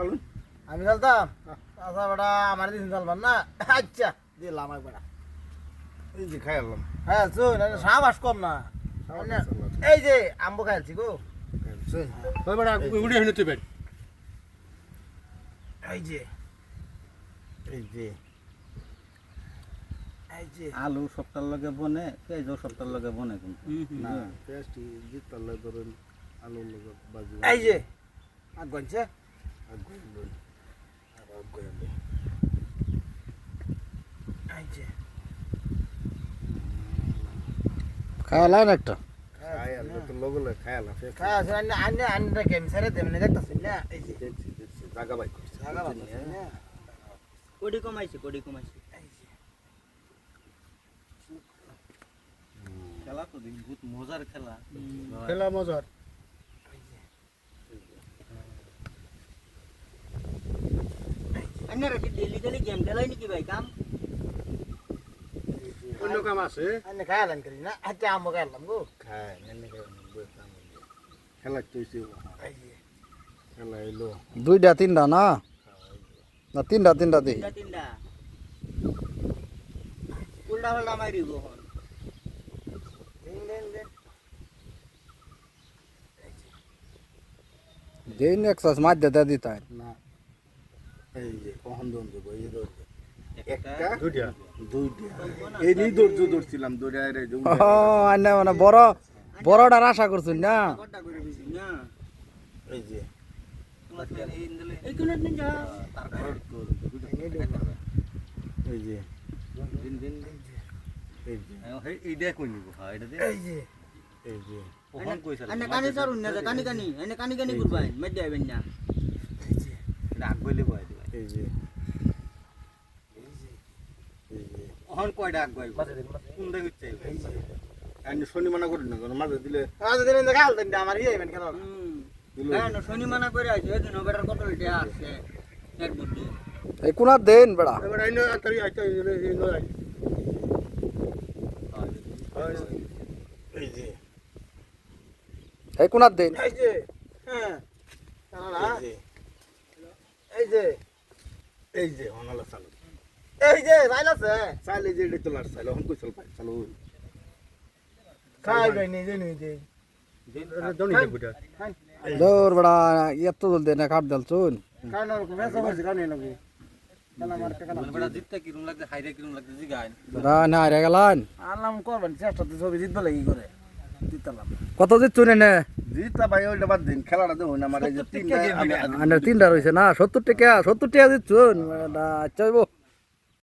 চলুন। আমি চলতাম আচ্ছা বেটা আমার দিন চলবার না। আচ্ছা দিলাম এক বেটা এই যে খাই আলাম হ্যাঁ শুন সাবাস কম না। এই যে আম্বু খাইছি গো। ওই বেটা উড়ে হইনি তুই বেট। এই যে। এই যে। এই যে। আলু সপ্তাহ লগে বনে পেঁয়াজও সপ্তাহ লগে বনে কিন্তু। না পেঁয়াজটি ধরেন আলুর লগত বাজি এই যে। আর গনছে খাইলাম একটা। না কমাইছে কোডি কমাইছে খেলা তো দিন বহুত মজার খেলা। খেলা মজার। আপনারা কি ডেলি ডেলি গেম খেলাই নাকি ভাই? কাম? অন্য কাম আছে। আন্নে খাই আলাম করি না আচ্ছা আম্বু খাইলাম গো। খাই নেনে খাই খেলা চইছে খেলা এলো দুইটা তিনটা না? না তিনটা তিনটা দি। তিনটা তিনটা। উল্টা পাল্টা মারি গো দিন মাছ দিতে দিতে না। এই যে কখন দন দেবো এই যে ধরছে একটা দুইটা। দুইটা। এই নিয়ে ধৈর্য ধরছিলাম উঠে ও আন্না মানে বড় বড়টার আশা করছুন না? না। এই যে। এই যা। এই যে। দিন দিন এই যে। এইটা কই নিব? এটা এই যে। এই যে। ওখান কইছাল আনে কানি না কানি কানি এনে কানি কানি করবাই মেডে আইবেন না। এই যে। এটা আগ বইলে বয় এই যে। এই যে। ওখান কয়টা আগ বইব কোন দিকে হচ্ছে আমি শনি মানা করি না কোনো মাঝে দিলে দেখা হল দিন আমার ইয়ে কেন হুম। দিলে। হ্যাঁ না শনি মানা করে আইছে এদিন ওবেটার কত লিটে আছে এক বুদ্ধি এই কোনা দেন বেড়া। এবার আইনো তারি আইতা এই নয় এই যে। এই কোনা দেন। এই যে। হ্যাঁ। এই যে। এই যে এই অনালা চালু এই যে রাইল আছে? চাইলে যে এটা তোলার চাইলে এখন কই চাল পাই চালু খাই ভাই নিজে নিজে। দৌড় বেড়া এত জলদি না কাট দেল চুন। না হাইরে গেলান আলাম করবেন চেষ্টা তো ছবি জিতবে লাগি করে। কত জিতা ভাই ওইটা বাদ দিন খেলাটা দেখুন আমার এই যে তিনটা তিনটা রয়েছে না সত্তর টাকা সত্তর টাকা দিচ্ছুন আচ্ছা হইব।